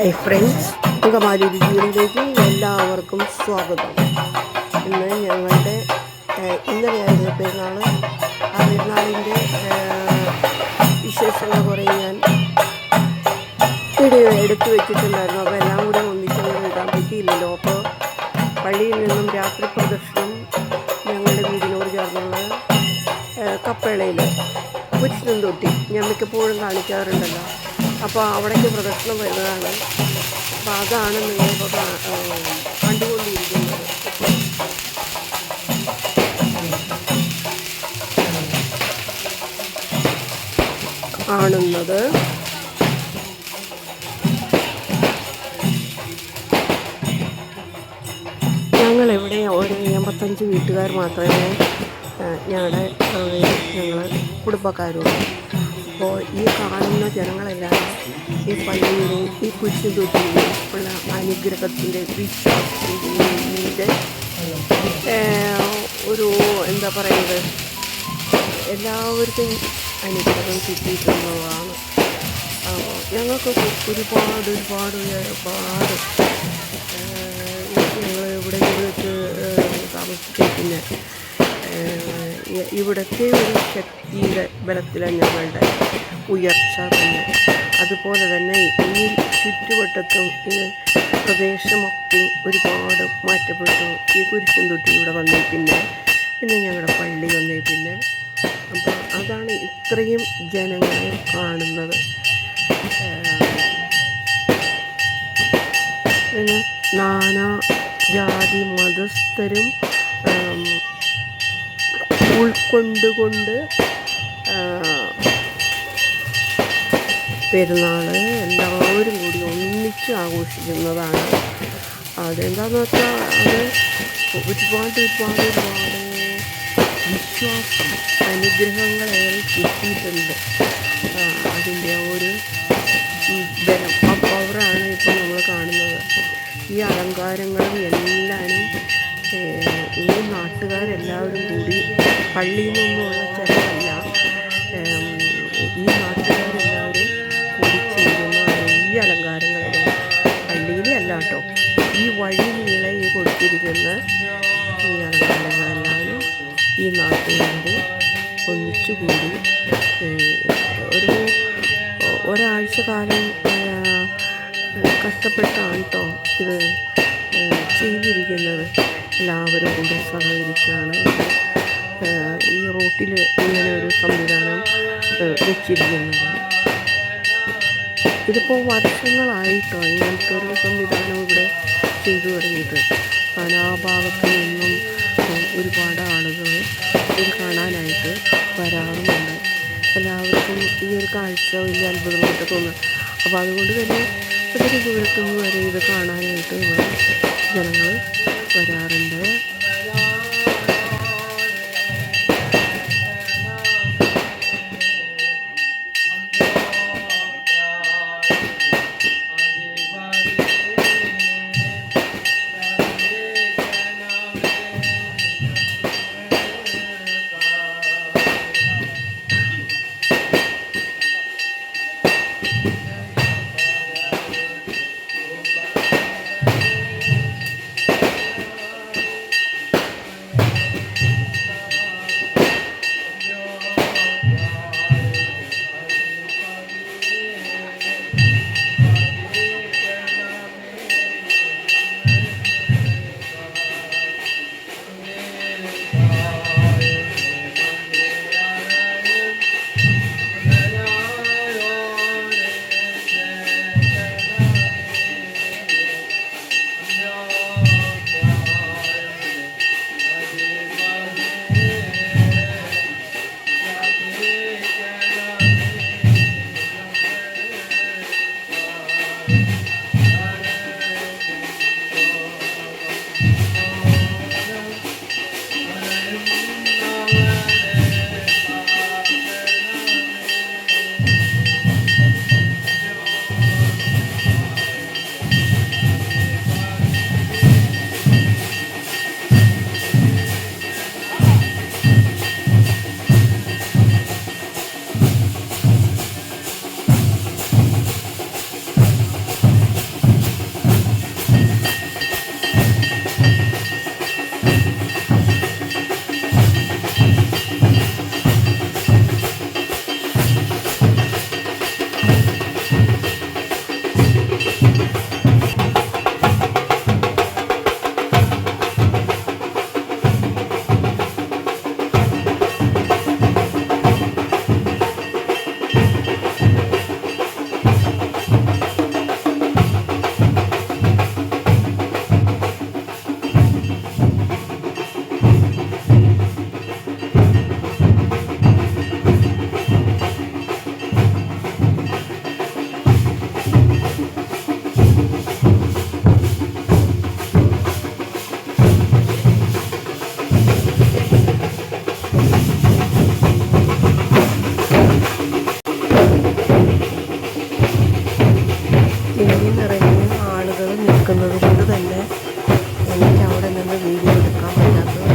Hi friends Angamaly രുചികളിലേക്ക് എല്ലാവർക്കും സ്വാഗതം. ഇന്ന് ഞങ്ങളുടെ ഇന്നലെ ഇന്നലെയായിരുന്നു പെരുന്നാൾ ആ പെരുന്നാളിന്റെ വിശേഷങ്ങൾ കുറേ ഞാൻ വീഡിയോ എടുത്തു വെച്ചിട്ടുണ്ടായിരുന്നു. അപ്പോൾ എല്ലാം കൂടെ ഒന്നിച്ചൊന്നും ഇടാൻ പറ്റിയില്ലല്ലോ. അപ്പോൾ പള്ളിയിൽ നിന്നും രാത്രി പ്രദർശനം ഞങ്ങളുടെ വീടിനോട് ചേർന്നുള്ള കപ്പേളയിൽ പുരുഷനും തൊട്ടി ഞാൻ മിക്കപ്പോഴും കാണിക്കാറുണ്ടല്ലോ. അപ്പോൾ അവിടേക്ക് പ്രദക്ഷിണം വരുന്നതാണ്. അപ്പോൾ അതാണ് നിങ്ങളിപ്പോൾ കണ്ടുകൊണ്ടിരിക്കുന്നത്. കാണുന്നത്. ഞങ്ങളിവിടെ? ഒരു എൺപത്തഞ്ച് വീട്ടുകാർ മാത്രമേ ഞങ്ങളുടെ ഞങ്ങൾ കുടുംബക്കാരുള്ളൂ. അപ്പോൾ ഈ കാണുന്ന ജനങ്ങളെല്ലാം ഈ പള്ളിയിലെയും ഈ കുരിശുതൊട്ടിയിലും ഉള്ള അനുഗ്രഹത്തിന്റെ വിശ്വാസത്തിന്റെ ഒരു എന്താ പറയുന്നത്? എല്ലാവർക്കും അനുഗ്രഹം കിട്ടിയിട്ടുള്ളതാണ്. ഞങ്ങൾക്ക് ഒരുപാട് ഒരുപാട് ഒരുപാട് ഞങ്ങൾ ഇവിടെ ഇവിടെ താമസിച്ചിരിക്കുന്ന ഇവിടുത്തെ ഒരു ശക്തിയുടെ ബലത്തിലാണ് ഞങ്ങളുടെ ഉയർച്ച തന്നെ. അതുപോലെ തന്നെ ഈ ചുറ്റുവട്ടത്തും ഈ പ്രദേശമൊക്കെ ഒരുപാട് മാറ്റപ്പെട്ടു. ഈ കുരിശും തൊട്ടി ഇവിടെ വന്നേ പിന്നെ പിന്നെ ഞങ്ങളുടെ പള്ളി വന്നേ പിന്നെ. അപ്പോൾ അതാണ് ഇത്രയും ജനങ്ങളെ കാണുന്നത്. പിന്നെ നാനാ ജാതി മതസ്ഥരും ഉൾക്കൊണ്ടുകൊണ്ട് പെരുന്നാൾ എല്ലാവരും കൂടി ഒന്നിച്ച് ആഘോഷിക്കുന്നതാണ്. അതെന്താന്ന് വെച്ചാൽ അത് ഒരുപാട് ഒരുപാട് ഒരുപാട് വിശ്വാസം അനുഗ്രഹങ്ങളേറെ കിട്ടിയിട്ടുണ്ട്. അതിന്റെ ഒരു ബലം. ആ പവറാണ് ഇപ്പോൾ നമ്മൾ കാണുന്നത്. ഈ അലങ്കാരങ്ങളും പള്ളിയിൽ നിന്നുള്ള ചിലവല്ല ഈ നാട്ടുകാരെല്ലാവരും കൂടി ചെയ്യുന്ന ഈ അലങ്കാരങ്ങളുടെ പള്ളിയിലെ അല്ല കേട്ടോ ഈ വഴി നീളെ ഈ കൊടുത്തിരിക്കുന്ന ഈ അലങ്കാരങ്ങളെല്ലാവരും ഈ നാട്ടുകാരുടെ ഒന്നിച്ചുകൂടി ഒരു ഒരാഴ്ച കാലം കഷ്ടപ്പെട്ടാണ് കേട്ടോ ഇത് ചെയ്തിരിക്കുന്നത്. എല്ലാവരും കൂടി സഹകരിച്ചാണ് ഈ റൂട്ടിൽ ഇങ്ങനെ ഒരു സംവിധാനം വെച്ചിരിക്കുന്നത്. ഇതിപ്പോൾ വർഷങ്ങളായിട്ടോ ഇങ്ങനത്തെ ഒരു സംവിധാനം ഇവിടെ ചെയ്തു തുടങ്ങിയിട്ട്. നാനാഭാഗത്തു നിന്നും ഒരുപാട് ആളുകൾ ഇത് കാണാനായിട്ട് വരാറുമുണ്ട്. എല്ലാവർക്കും ഈ ഒരു കാഴ്ച വലിയ അത്ഭുതമായിട്ട് തോന്നുക അപ്പോൾ അതുകൊണ്ട് തന്നെ ഒത്തിരി ദൂരത്തുനിന്ന് വരെ ഇത് കാണാനായിട്ട് ഇവിടെ ജനങ്ങൾ വരാറുണ്ട്. നിൽക്കുന്നത് കൊണ്ട് തന്നെ എനിക്ക് അവിടെ നിന്ന് വീഡിയോ എടുക്കാൻ പറ്റാത്തത്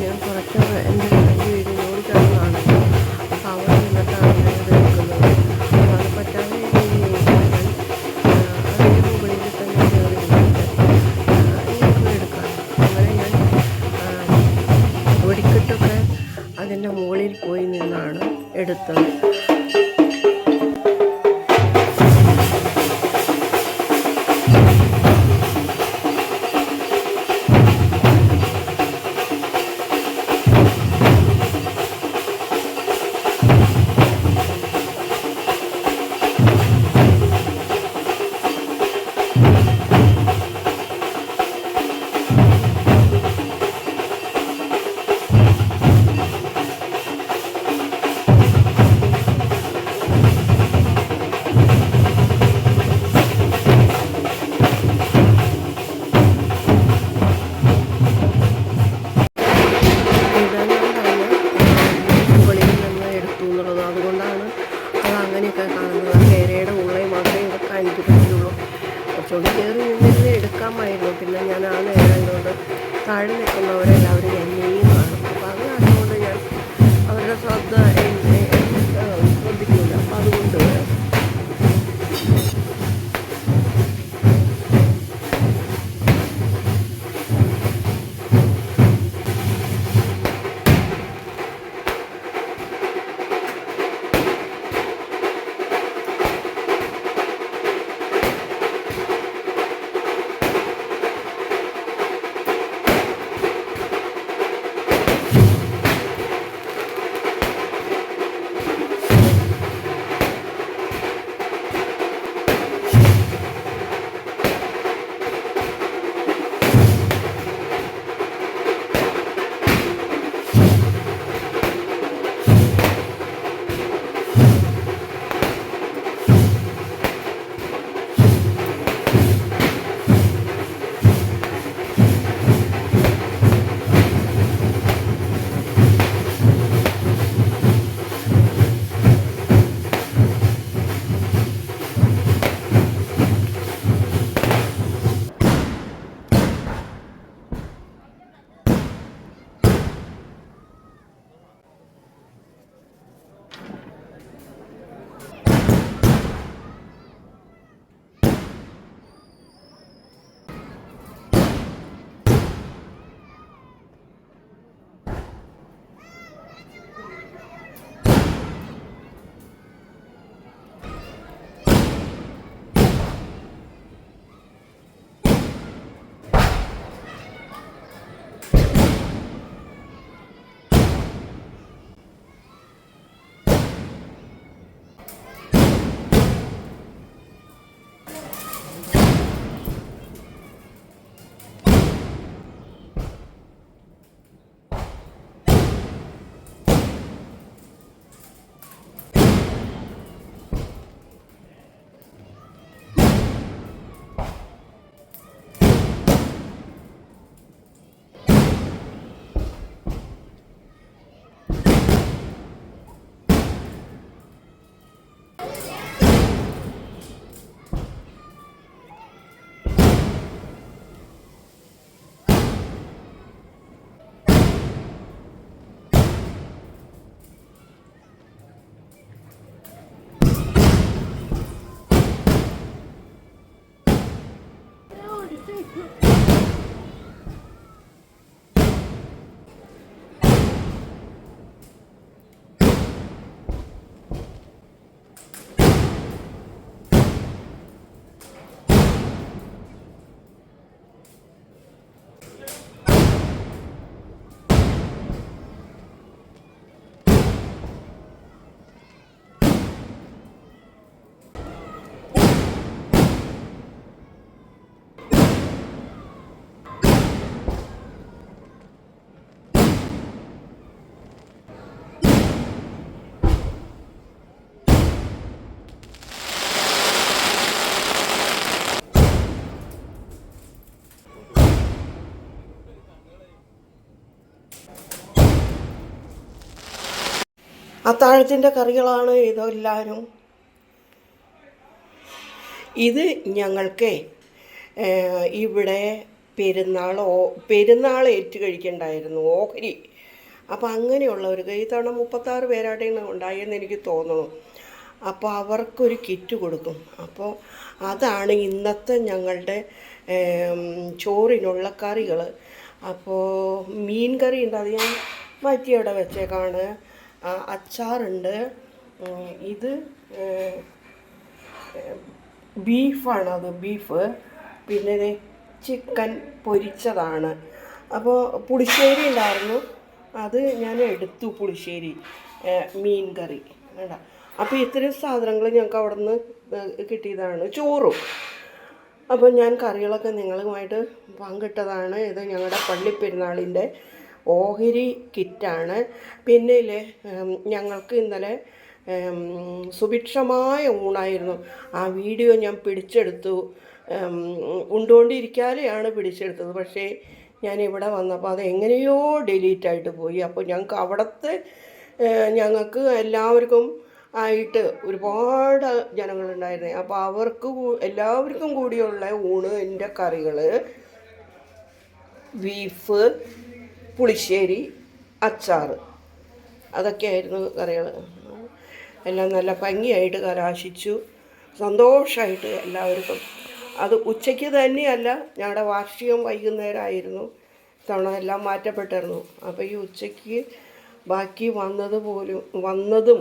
ഞാൻ കുറച്ച് എന്റെ ഫ്രണ്ട് വീഡിയോട് കിടന്നാണ് അപ്പോൾ അവിടെ നിന്നിട്ടാണ് ഞാൻ ഇത് എടുക്കുന്നത് അപ്പോൾ അത് പറ്റാതെ അതിന്റെ മുകളിൽ തന്നെ കയറി എടുക്കാം അങ്ങനെ ഞാൻ വെടിക്കെട്ടൊക്കെ അതിന്റെ മുകളിൽ പോയി നിന്നാണ് എടുത്തത് താഴെ നിൽക്കുന്നവരെല്ലാവരും അത്താഴത്തിന്റെ കറികളാണ് ഇതെല്ലാവരും. ഇത് ഞങ്ങൾക്ക് ഇവിടെ പെരുന്നാൾ ഓ പെരുന്നാൾ ഏറ്റു കഴിക്കണ്ടായിരുന്നു ഓഹരി. അപ്പോൾ അങ്ങനെയുള്ളവർക്ക് ഈ തവണ മുപ്പത്താറ് പേരാടെയാണ് ഉണ്ടായെന്ന് എനിക്ക് തോന്നുന്നു. അപ്പോൾ അവർക്കൊരു കിറ്റ് കൊടുക്കും. അപ്പോൾ അതാണ് ഇന്നത്തെ ഞങ്ങളുടെ ചോറിനുള്ള കറികൾ അപ്പോൾ മീൻ കറി ഉണ്ട് അത് ഞാൻ മാറ്റി അവിടെ വെച്ചേക്കാണ്. അച്ചാറുണ്ട്. ഇത് ബീഫാണ് അത് ബീഫ്. പിന്നെ ചിക്കൻ പൊരിച്ചതാണ്. അപ്പോൾ പുളിശ്ശേരി ഉണ്ടായിരുന്നു. അത് ഞാൻ എടുത്തു പുളിശ്ശേരി മീൻ കറി. വേണ്ട അപ്പോൾ ഇത്രയും സാധനങ്ങൾ ഞങ്ങൾക്ക് അവിടെ നിന്ന് കിട്ടിയതാണ്. ചോറും. അപ്പോൾ ഞാൻ കറികളൊക്കെ നിങ്ങളുമായിട്ട് പങ്കിട്ടതാണ്. ഇത് ഞങ്ങളുടെ പള്ളിപ്പെരുന്നാളിന്റെ ഓഹരി കിറ്റാണ്. പിന്നെ ഞങ്ങൾക്ക് ഇന്നലെ സുഭിക്ഷമായ ഊണായിരുന്നു. ആ വീഡിയോ ഞാൻ പിടിച്ചെടുത്തു. ഉണ്ടുകൊണ്ടിരിക്കാതെയാണ് പിടിച്ചെടുത്തത്. പക്ഷേ ഞാൻ ഇവിടെ വന്നപ്പോൾ അത് എങ്ങനെയോ ഡിലീറ്റ് ആയിട്ട് പോയി. അപ്പോൾ ഞങ്ങൾക്ക് അവിടുത്തെ ഞങ്ങൾക്ക് എല്ലാവർക്കും ആയിട്ട് ഒരുപാട് ജനങ്ങളുണ്ടായിരുന്നു. അപ്പോൾ അവർക്ക് എല്ലാവർക്കും കൂടിയുള്ള ഊണ് എന്റെ കറികൾ ബീഫ് പുളിശ്ശേരി അച്ചാർ അതൊക്കെയായിരുന്നു കറികൾ. എല്ലാം നല്ല ഭംഗിയായിട്ട് കലാശിച്ചു. സന്തോഷമായിട്ട് എല്ലാവർക്കും. അത് ഉച്ചയ്ക്ക് തന്നെയല്ല ഞങ്ങളുടെ വാർഷികം വൈകുന്നേരമായിരുന്നു. തവണ എല്ലാം മാറ്റപ്പെട്ടിരുന്നു. അപ്പോൾ ഈ ഉച്ചയ്ക്ക് ബാക്കി വന്നത് പോലും വന്നതും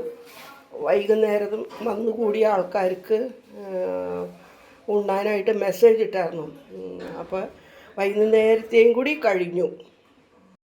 വൈകുന്നേരത്തും വന്നുകൂടിയ ആൾക്കാർക്ക് ഉണ്ണാനായിട്ട് മെസ്സേജ് ഇട്ടായിരുന്നു. അപ്പോൾ വൈകുന്നേരത്തെയും കൂടി കഴിഞ്ഞു.